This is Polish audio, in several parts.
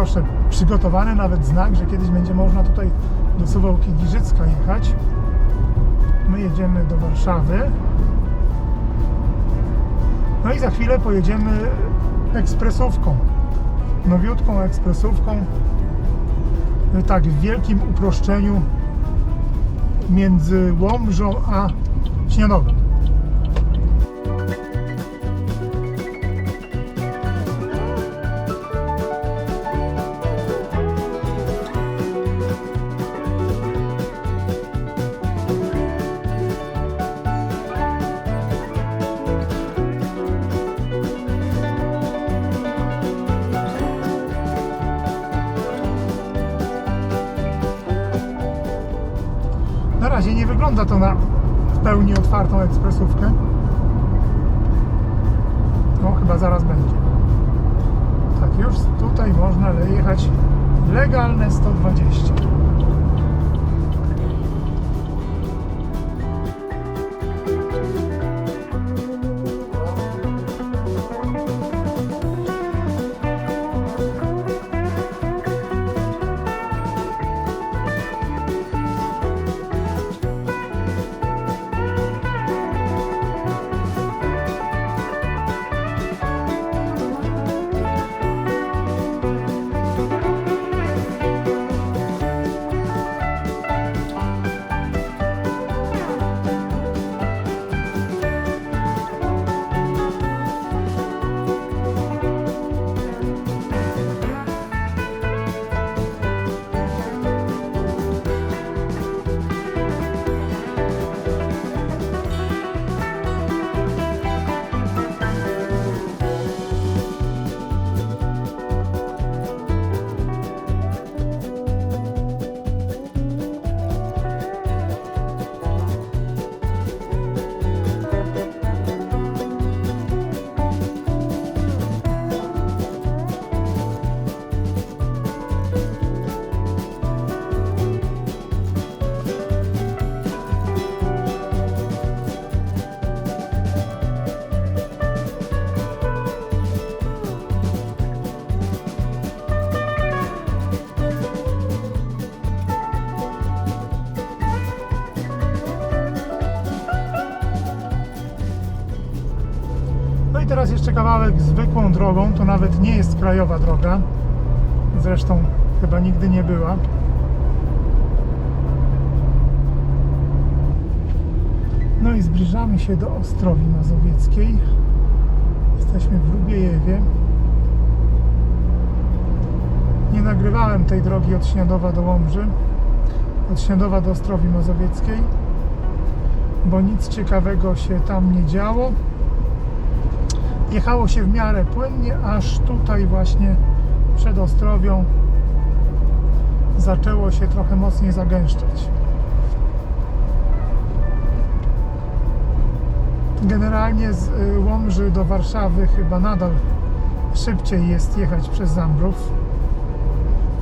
Proszę, przygotowany nawet znak, że kiedyś będzie można tutaj do Suwałki Giżycka jechać. My jedziemy do Warszawy. No i za chwilę pojedziemy ekspresówką. Nowiutką ekspresówką. Tak, w wielkim uproszczeniu między Łomżą a Śniadowem. Razie nie wygląda to na w pełni otwartą ekspresówkę. No chyba zaraz będzie. Tak, już tutaj można jechać legalne 120. No i teraz jeszcze kawałek zwykłą drogą, to nawet nie jest krajowa droga. Zresztą chyba nigdy nie była. No i zbliżamy się do Ostrowi Mazowieckiej. Jesteśmy w Lubiejewie. Nie nagrywałem tej drogi od Śniadowa do Łomży, od Śniadowa do Ostrowi Mazowieckiej, bo nic ciekawego się tam nie działo jechało się w miarę płynnie, aż tutaj właśnie przed Ostrowią zaczęło się trochę mocniej zagęszczać. Generalnie z y, Łomży do Warszawy chyba nadal szybciej jest jechać przez Zambrów.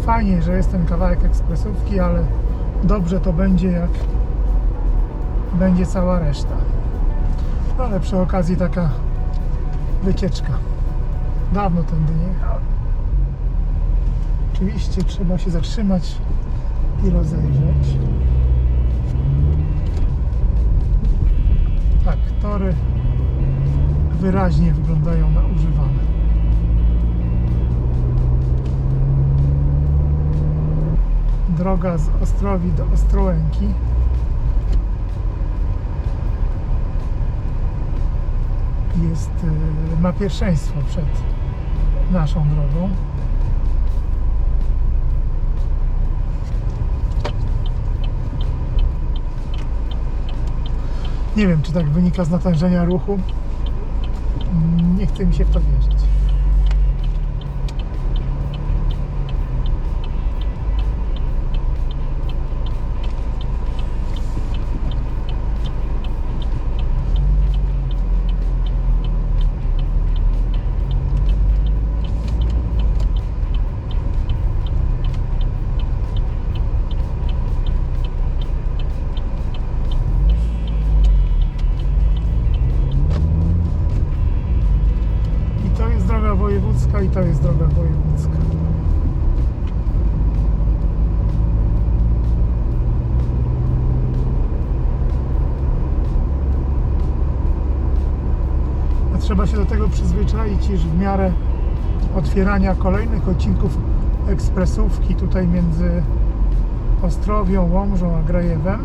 Fajnie, że jest ten kawałek ekspresówki, ale dobrze to będzie jak będzie cała reszta. No, Ale przy okazji taka wycieczka. Dawno tędy nie. Oczywiście trzeba się zatrzymać i rozejrzeć. Tak, tory wyraźnie wyglądają na używane. Droga z Ostrowi do Ostrołęki. Jest, y, ma pierwszeństwo przed naszą drogą. Nie wiem, czy tak wynika z natężenia ruchu. Nie chce mi się w to wierzyć. wojewódzka i to jest droga wojewódzka. A trzeba się do tego przyzwyczaić, iż w miarę otwierania kolejnych odcinków ekspresówki tutaj między Ostrowią, Łomżą a Grajewem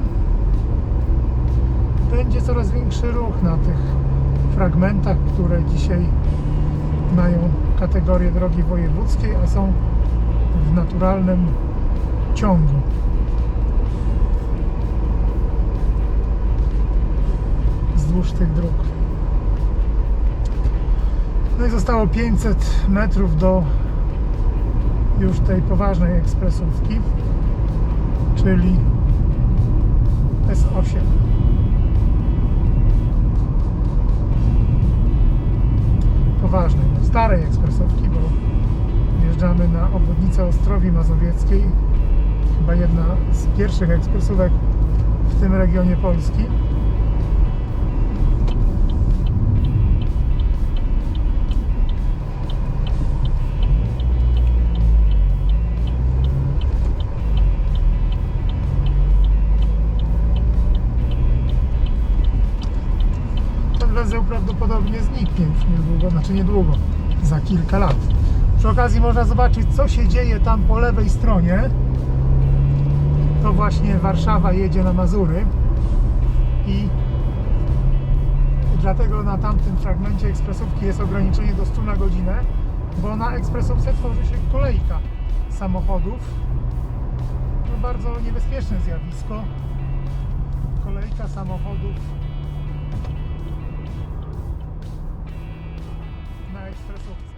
będzie coraz większy ruch na tych fragmentach, które dzisiaj mają kategorię drogi wojewódzkiej, a są w naturalnym ciągu. Wzdłuż tych dróg. No i zostało 500 metrów do już tej poważnej ekspresówki, czyli S8. Poważnej, starej ekspresówki, bo wjeżdżamy na obwodnicę Ostrowi Mazowieckiej. Chyba jedna z pierwszych ekspresówek w tym regionie Polski. ten węzeł prawdopodobnie zniknie już niedługo, znaczy niedługo, za kilka lat. Przy okazji można zobaczyć, co się dzieje tam po lewej stronie. To właśnie Warszawa jedzie na Mazury i dlatego na tamtym fragmencie ekspresówki jest ograniczenie do 100 na godzinę, bo na ekspresówce tworzy się kolejka samochodów. No bardzo niebezpieczne zjawisko. Kolejka samochodów na ekspresówce.